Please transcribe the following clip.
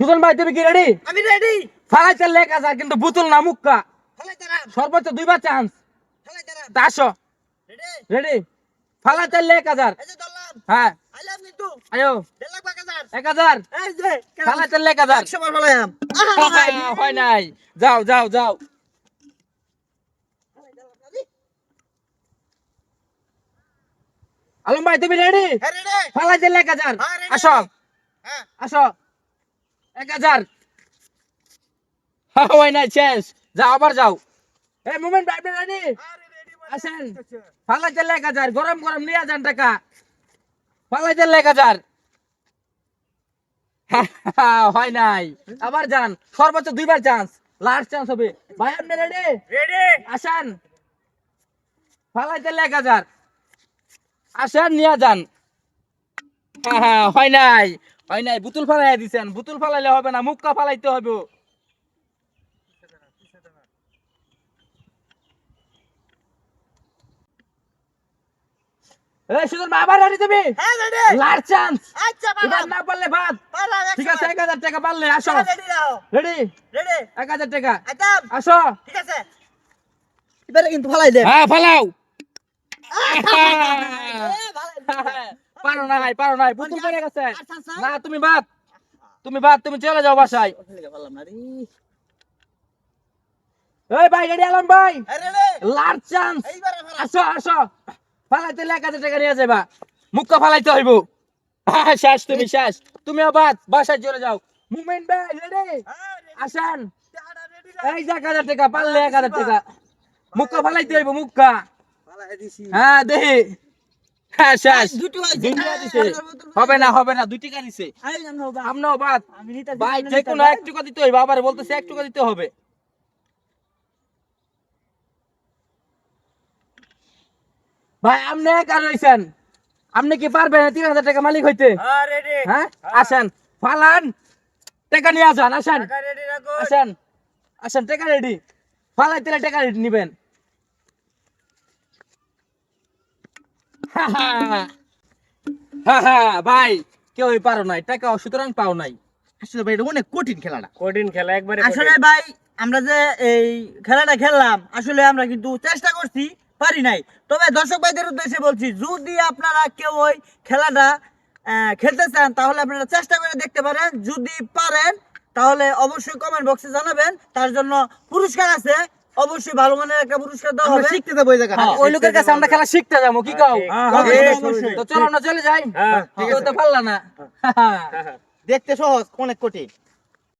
সুজন ভাই তুমি কি রেডি আমি রেডি ফালাইতে লেখ আছে কিন্তু বুতুল না মুক্কা। সর্বোচ্চ দুইবার চান্স আসো। রেডি রেডি ফালাইতে লেখ হাজার হ্যাঁ। আয়ো। এক হাজার। ফালাইতে লেখ হাজার হয় নাই যাও যাও যাও। আলম ভাই তুমি রেডি হ্যাঁ রেডি ফালাইতে লেখ হাজার হ্যাঁ, আসো। হ্যাঁ। আসো। এক হাজার। হ্যাঁ, হয় নাই শেষ যাও আবার যাও। এই মুমেন্ট ভাই আপনি রেডি আসেন। ফালাইতে লেখ হাজার। গরম গরম নিয়ে যান টাকা। ফালাইতে লেখ হাজার। হয় নাই। আবার যান। সর্বোচ্চ দুইবার চান্স লাস্ট চান্স হবে। ভাই আপনি রেডি রেডি আসেন। ফালাইতে লেখ হাজার। আসেন নিয়ে যান। হয় নাই। হয় নাই বুতুল ফালাই দিছেন। বুতুল ফালাইলে হবে না মুক্কা ফালাইতে হবে এই সুজন আবার রেডি তুমি? হ্যাঁ চান্স আচ্ছা এবার না পারলে বাদ। ঠিক আছে এক হাজার টাকা পারলে আসো। রেডি রেডি রেডি এক হাজার টাকা। একদম। আসো। ঠিক আছে। এবারে কিন্তু ফেলাই দে। হ্যাঁ ফালাও। পারো না ভাই পারো না বুতুল পড়ে গেছে। না তুমি বাদ। তুমি বাদ তুমি চলে যাও বাসায়। পারলাম না রে। এই ভাই রেডি আলম ভাই। Last chance. আসো। আসো ফালাইতে হাজার টাকা নিয়ে যাবা মুক্কা ফালাইতে হইব। হ্যাঁ, শেষ তুমি শেষ। তুমি বাদ বাসায় চলে যাও। মুভমেন্ট ভাই রেডি? আসেন। এই যে এক হাজার টাকা পারলে এক হাজার টাকা। মুক্কা ফালাইতে হইব মুক্কা হ্যাঁ দেখি হবে না হবে না দুই টাকা দিছে আই জানো বা আমরাও বাদ। ভাই যে কোনো এক টাকা দিতে হইবে আবার বলতেছে এক টাকা দিতে হবে। ভাই আপনি একা রয়েছেন আপনি কি পারবেন তিন হাজার টাকা মালিক হইতে? হ্যাঁ হ্যাঁ আসেন। ফালান টাকা নিয়ে আসেন আসেন। টাকা রেডি রাখো আসেন। আসেন টাকা রেডি ফালাই তেলে টাকা রেডি নিবেন হ্যাঁ হ্যাঁ ভাই কেউই পারো নাই টাকা সুতরাং পাও নাই। আসলে ভাই এটা অনেক কঠিন খেলাটা কঠিন খেলা একবারে আসলে ভাই আমরা যে এই খেলাটা খেললাম আসলে আমরা কিন্তু চেষ্টা করছি পারি নাই। তবে দর্শক ভাইদের উদ্দেশ্যে বলছি যদি আপনারা কেউ ওই খেলাটা খেলতে চান তাহলে আপনারা চেষ্টা করে দেখতে পারেন। যদি পারেন তাহলে অবশ্যই কমেন্ট বক্সে জানাবেন। তার জন্য পুরস্কার আছে অবশ্যই ভালো মানের একটা পুরস্কার দেওয়া হবে। শিখতে যাব ওই জায়গা হ্যাঁ, ওই লোকের কাছে আমরা খেলা শিখতে যাব কি কও? হ্যাঁ, হ্যাঁ। তো চলো না চলে যাই। তো পারলা না। দেখতে সহজ অনেক কঠিন।